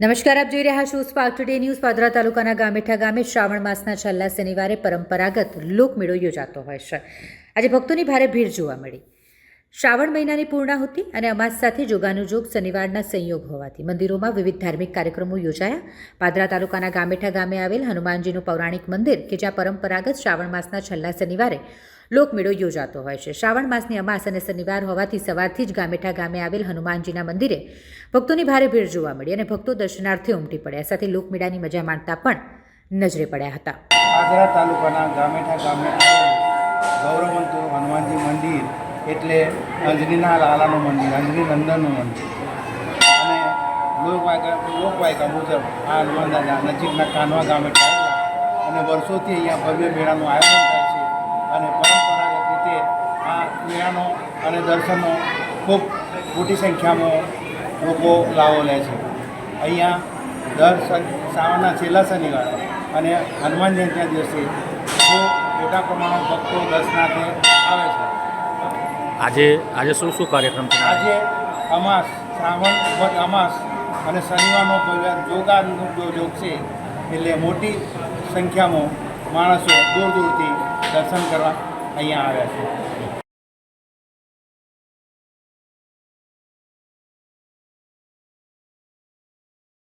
નમસ્કાર, આપ જોઈ રહ્યા છો સ્પાર્ક ટુડે ન્યૂઝ પાદરા તાલુકાના ગામેઠા ગામે શ્રાવણ માસના છેલ્લા શનિવારે પરંપરાગત લોકમેળો યોજાતો હોય છે. આજે ભક્તોની ભારે ભીડ જોવા મળી. શ્રાવણ મહિનાની પૂર્ણાહુતિ અને અમાસ સાથે જોગાનુજોગ શનિવારના સંયોગ હોવાથી મંદિરોમાં વિવિધ ધાર્મિક કાર્યક્રમો યોજાયા. પાદરા તાલુકાના ગામેઠા ગામે આવેલ હનુમાનજીનું પૌરાણિક મંદિર, કે જ્યાં પરંપરાગત શ્રાવણ માસના છેલ્લા શનિવારે લોકમેળો યોજાતો હોય છે. શ્રાવણ માસની અમાસ અને શનિવાર હોવાથી સવારથી જ ગામેઠા ગામે આવેલ હનુમાનજીના મંદિરે ભક્તોની ભારે ભીડ જોવા મળી અને ભક્તો દર્શનાર્થે ઉમટી પડ્યા. સાથે લોકમેળાની મજા માણતા પણ નજરે પડ્યા હતા. આગ્રા તાલુકાના ગામેઠા ગામે ગૌરવંતુ હનુમાનજી મંદિર એટલે અંજનીના લાલાનું મંદિર, અંજની નંદનનું મંદિર. અને લોકવાયકા મુજબ આ હનુમાન નજીકના કાનવા ગામે અને વર્ષોથી અહીંયા ભવ્ય મેળાનું આયોજન થાય અને પરંપરાગત રીતે આ મેળાનો અને દર્શનનો ખૂબ મોટી સંખ્યામાં લોકો લાવો લે છે. અહીંયા દર શ્રાવણના છેલ્લા શનિવારે અને હનુમાન જયંતિના દિવસે ખૂબ મોટા પ્રમાણમાં ભક્તો દર્શનાર્થે આવે છે. આજે આજે શું શું કાર્યક્રમ છે? આજે અમાસ શ્રાવણ વદ અમાસ અને શનિવારનો યોગાનું યોગ છે. એટલે મોટી સંખ્યામાં માણસો દૂર દૂરથી દર્શન કરવા અહીંયા આવ્યા છે.